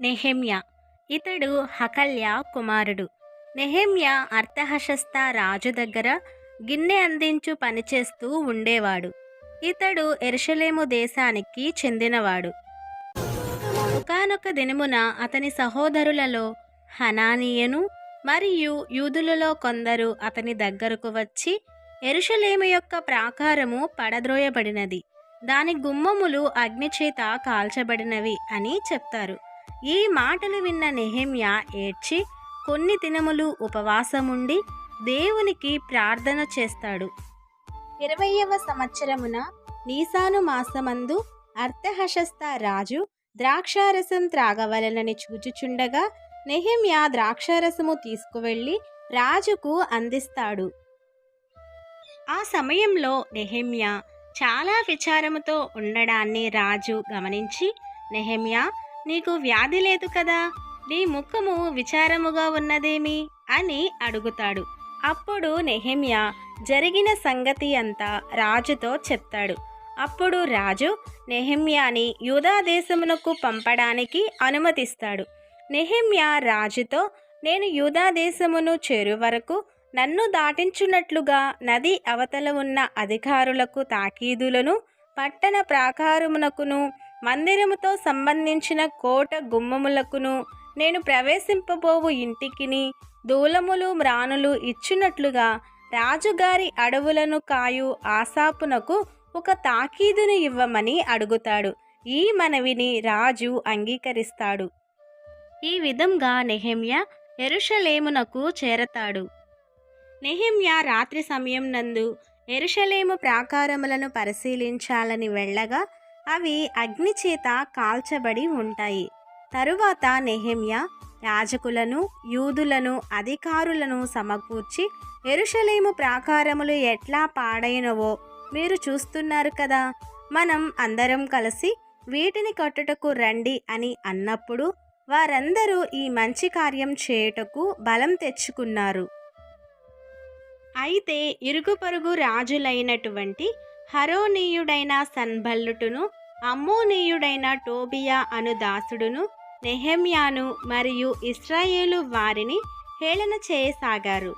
నెహెమ్య. ఇతడు హకల్య కుమారుడు. నెహెమ్య అర్థహశస్త రాజు దగ్గర గిన్నె అందించు పనిచేస్తూ ఉండేవాడు. ఇతడు ఎరుషలేము దేశానికి చెందినవాడు. ఒకానొక దినమున అతని సహోదరులలో హనానీయను మరియు యూదులలో కొందరు అతని దగ్గరకు వచ్చి ఎరుషలేము యొక్క ప్రాకారము పడద్రోయబడినది. దాని గుమ్మములు అగ్నిచేత కాల్చబడినవి అని చెప్తారు. ఈ మాటలు విన్న నెహెమ్య ఏడ్చి కొన్ని దినములు ఉపవాసముండి దేవునికి ప్రార్థన చేస్తాడు. ఇరవయవ సంవత్సరమున నీసాను మాసమందు అర్థహశస్త రాజు ద్రాక్షారసం త్రాగవలనని చూచుచుండగా నెహిమ్యా ద్రాక్షారసము తీసుకువెళ్ళి రాజుకు అందిస్తాడు. ఆ సమయంలో నెహెమ్య చాలా విచారముతో ఉండడాన్ని రాజు గమనించి నెహిమ్యా నీకు వ్యాధి లేదు కదా? నీ ముఖము విచారముగా ఉన్నదేమి? అని అడుగుతాడు. అప్పుడు నెహెమ్యా జరిగిన సంగతి అంతా రాజుతో చెప్తాడు. అప్పుడు రాజు నెహెమ్యాని యూదాదేశమునకు పంపడానికి అనుమతిస్తాడు. నెహెమ్యా రాజుతో నేను యూదాదేశమును చేరు వరకు నన్ను దాటించున్నట్లుగా నది అవతల ఉన్న అధికారులకు తాకీదులను పట్టణ ప్రాకారమునకును మందిరముతో సంబంధించిన కోట గుమ్మములకును నేను ప్రవేశింపబోవు ఇంటికిని దూలములు మ్రానులు ఇచ్చినట్లుగా రాజుగారి అడవులను కాయు ఆశాపునకు ఒక తాకీదును ఇవ్వమని అడుగుతాడు. ఈ మనవిని రాజు అంగీకరిస్తాడు. ఈ విధంగా నెహెమ్య ఎరుషలేమునకు చేరతాడు. నెహెమ్య రాత్రి సమయం నందు ఎరుషలేము ప్రాకారములను పరిశీలించాలని వెళ్ళగా అవి అగ్ని చేత కాల్చబడి ఉంటాయి. తరువాత నెహెమ్య యాజకులను యూదులను అధికారులను సమకూర్చి ఎరుషలేము ప్రాకారములు ఎట్లా పాడైనవో మీరు చూస్తున్నారు కదా. మనం అందరం కలిసి వీటిని కట్టుటకు రండి అని అన్నప్పుడు వారందరూ ఈ మంచి కార్యం చేయుటకు బలం తెచ్చుకున్నారు. అయితే ఇరుగు పొరుగు రాజులైనటువంటి హరోనీయుడైన సన్బల్లుటును అమ్మోనీయుడైన టోబియా అను దాసుడును నెహెమ్యాను మరియు ఇస్రాయేలు వారిని హేళన చేయసాగారు.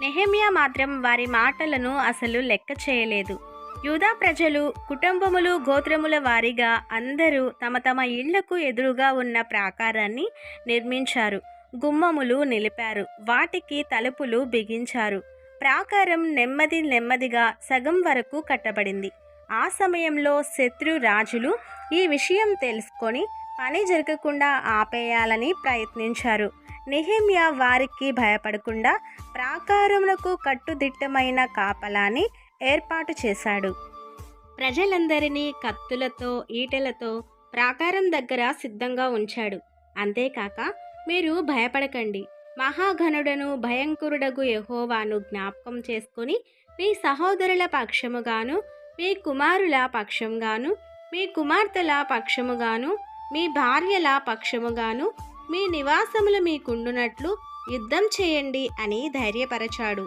నెహెమ్యా మాత్రం వారి మాటలను అసలు లెక్క చేయలేదు. యూదా ప్రజలు కుటుంబములు గోత్రముల వారిగా అందరూ తమ తమ ఇళ్ళకు ఎదురుగా ఉన్న ప్రాకారాన్ని నిర్మించారు. గుమ్మములు నిలిపారు. వాటికి తలుపులు బిగించారు. ప్రాకారం నెమ్మది నెమ్మదిగా సగం వరకు కట్టబడింది. ఆ సమయంలో శత్రు రాజులు ఈ విషయం తెలుసుకొని పని జరగకుండా ఆపేయాలని ప్రయత్నించారు. నెహెమ్యా వారికి భయపడకుండా ప్రాకారములకు కట్టుదిట్టమైన కాపలాని ఏర్పాటు చేశాడు. ప్రజలందరినీ కత్తులతో ఈటెలతో ప్రాకారం దగ్గర సిద్ధంగా ఉంచాడు. అంతేకాక మీరు భయపడకండి. మహాఘనుడను భయంకరుడగు యహోవాను జ్ఞాపకం చేసుకుని మీ సహోదరుల పక్షముగాను మీ కుమారుల పక్షంగాను మీ కుమార్తెల పక్షముగాను మీ భార్యల పక్షముగాను మీ నివాసములు మీకుండునట్లు యుద్ధం చేయండి అని ధైర్యపరచాడు.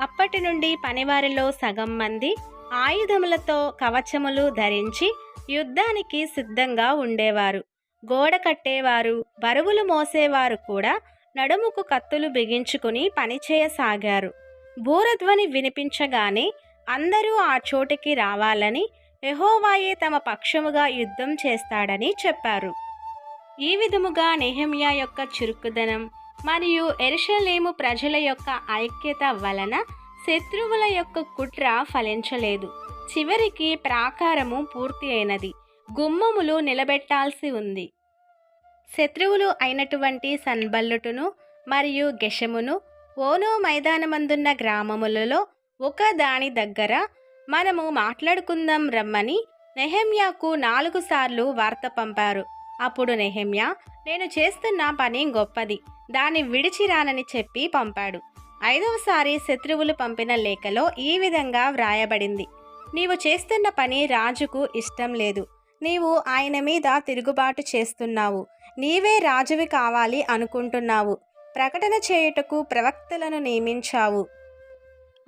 అప్పటి నుండి పనివారిలో సగం మంది ఆయుధములతో కవచములు ధరించి యుద్ధానికి సిద్ధంగా ఉండేవారు. గోడ కట్టేవారు బరువులు మోసేవారు కూడా నడుముకు కత్తులు బిగించుకుని పనిచేయసాగారు బూరధ్వని వినిపించగానే అందరూ ఆ చోటికి రావాలని ఎహోవాయే తమ పక్షముగా యుద్ధం చేస్తాడని చెప్పారు. ఈ విధముగా నెహమియా యొక్క చురుకుదనం మరియు ఎరుషలేము ప్రజల యొక్క ఐక్యత వలన శత్రువుల యొక్క కుట్ర ఫలించలేదు. చివరికి ప్రాకారము పూర్తి అయినది. గుమ్మములు నిలబెట్టాల్సి ఉంది. శత్రువులు అయినటువంటి సన్బల్లుటును మరియు గెషమును ఓనో మైదానమందున్న గ్రామములలో ఒక దాని దగ్గర మనము మాట్లాడుకుందాం రమ్మని నెహమ్యాకు నాలుగు సార్లు వార్త పంపారు. అప్పుడు నెహమ్యా నేను చేస్తున్న పని గొప్పది దాన్ని విడిచిరానని చెప్పి పంపాడు. ఐదవసారి శత్రువులు పంపిన లేఖలో ఈ విధంగా వ్రాయబడింది. నీవు చేస్తున్న పని రాజుకు ఇష్టం లేదు. నీవు ఆయన మీద తిరుగుబాటు చేస్తున్నావు. నీవే రాజువి కావాలి అనుకుంటున్నావు. ప్రకటన చేయుటకు ప్రవక్తలను నియమించావు.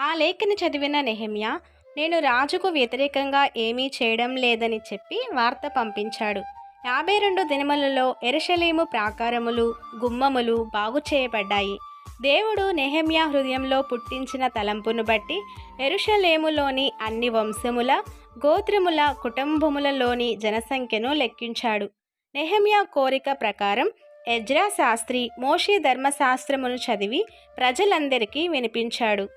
ఆ లేఖను చదివిన నెహమ్యా నేను రాజుకు వ్యతిరేకంగా ఏమీ చేయడం లేదని చెప్పి వార్త పంపించాడు. యాభై రెండు దినములలో ఎరుషలేము ప్రాకారములు గుమ్మములు బాగు చేయబడ్డాయి. దేవుడు నెహమ్యా హృదయంలో పుట్టించిన తలంపును బట్టి ఎరుషలేములోని అన్ని వంశముల గోత్రముల కుటుంబములలోని జనసంఖ్యను లెక్కించాడు. నెహమ్యా కోరిక ప్రకారం ఎజ్రా శాస్త్రి మోషే ధర్మశాస్త్రమును చదివి ప్రజలందరికీ వినిపించాడు.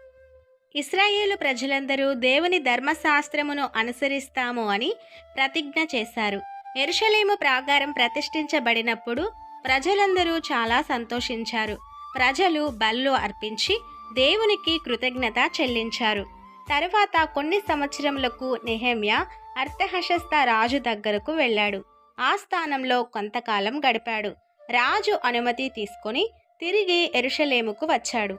ఇస్రాయేలు ప్రజలందరూ దేవుని ధర్మశాస్త్రమును అనుసరిస్తాము అని ప్రతిజ్ఞ చేశారు. ఎరుషలేము ప్రాకారం ప్రతిష్ఠించబడినప్పుడు ప్రజలందరూ చాలా సంతోషించారు. ప్రజలు బల్లు అర్పించి దేవునికి కృతజ్ఞత చెల్లించారు. తరువాత కొన్ని సంవత్సరములకు నెహమ్య అర్థహశస్త రాజు దగ్గరకు వెళ్ళాడు. ఆ స్థానంలో కొంతకాలం గడిపాడు. రాజు అనుమతి తీసుకొని తిరిగి ఎరుషలేముకు వచ్చాడు.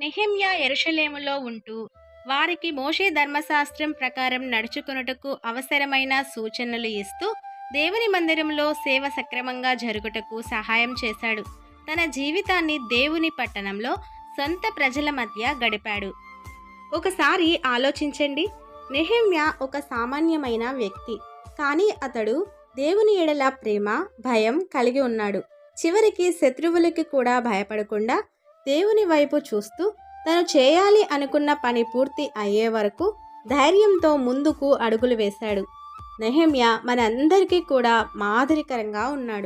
నెహమ్యా ఎరుషలేములో ఉంటూ వారికి మోషే ధర్మశాస్త్రం ప్రకారం నడుచుకొనుటకు అవసరమైన సూచనలు ఇస్తూ దేవుని మందిరంలో సేవ సక్రమంగా జరుగుటకు సహాయం చేశాడు. తన జీవితాన్ని దేవుని పట్టణంలో సొంత ప్రజల మధ్య గడిపాడు. ఒకసారి ఆలోచించండి. నెహమ్య ఒక సామాన్యమైన వ్యక్తి. కానీ అతడు దేవుని ఎడల ప్రేమ భయం కలిగి ఉన్నాడు. చివరికి శత్రువులకి కూడా భయపడకుండా దేవుని వైపు చూస్తూ తను చేయాలి అనుకున్న పని పూర్తి అయ్యే వరకు ధైర్యంతో ముందుకు అడుగులు వేశాడు. నెహమ్య మనందరికీ కూడా మాదిరికరంగా ఉన్నాడు.